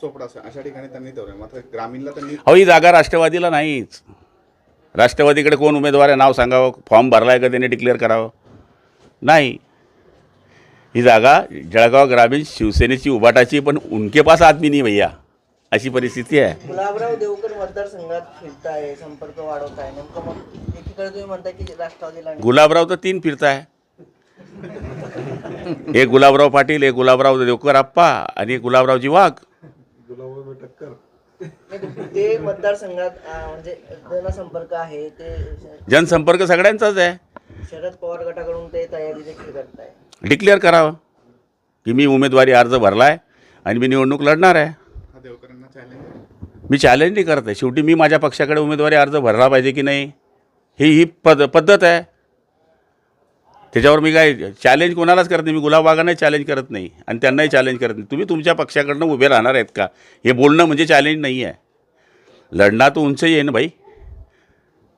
चोपडा अशा ठिकाणी त्यांनी मात्र ग्रामीणला त्यांनी अहो ही जागा राष्ट्रवादीला नाहीच. राष्ट्रवादीकडे कोण उमेदवार आहे नाव सांगावं? फॉर्म भरला आहे का त्यांनी डिक्लेअर करावं? नाही. ही जागा जळगाव ग्रामीण शिवसेनेची उभाटाची पण उनके पास आदमी नाही भैया. अशी परिस्थिती आहे. गुलाबराव देवकर मतदारसंघात फिरताय संपर्क वाढवताय. नेमकं मग एकीकडे तुम्ही म्हणताय की राष्ट्रवादीला गुलाबराव तर तीन फिरताय. एक गुलाबराव पाटील एक गुलाबराव देवकर आप्पा आणि एक गुलाबरावजी वाघ. नाही, ते मतदारसंघात अं, म्हणजे जनसंपर्क आहे ते श- जनसंपर्क सगळ्यांचाच आहे. शरद पवार गटाकडून ते तयारी देखील करताय. डिक्लेअर करावं. की मी उमेदवारी अर्ज भरला आहे आणि मी निवडणूक लढणार आहे. देवकरांना चॅलेंज मी चॅलेंज नाही करत आहे. शेवटी मी माझ्या पक्षाकडे उमेदवारी अर्ज भरला पाहिजे की नाही? ही ही पद पद्धत आहे. त्याच्यावर मी काय चॅलेंज कोणालाच करत नाही. मी गुलाबबागांनाही चॅलेंज करत नाही आणि त्यांनाही चॅलेंज करत नाही. तुम्ही तुमच्या पक्षाकडनं उभे राहणार आहेत का? हे बोलणं म्हणजे चॅलेंज नाही आहे लढणार तर उंच येईन भाई.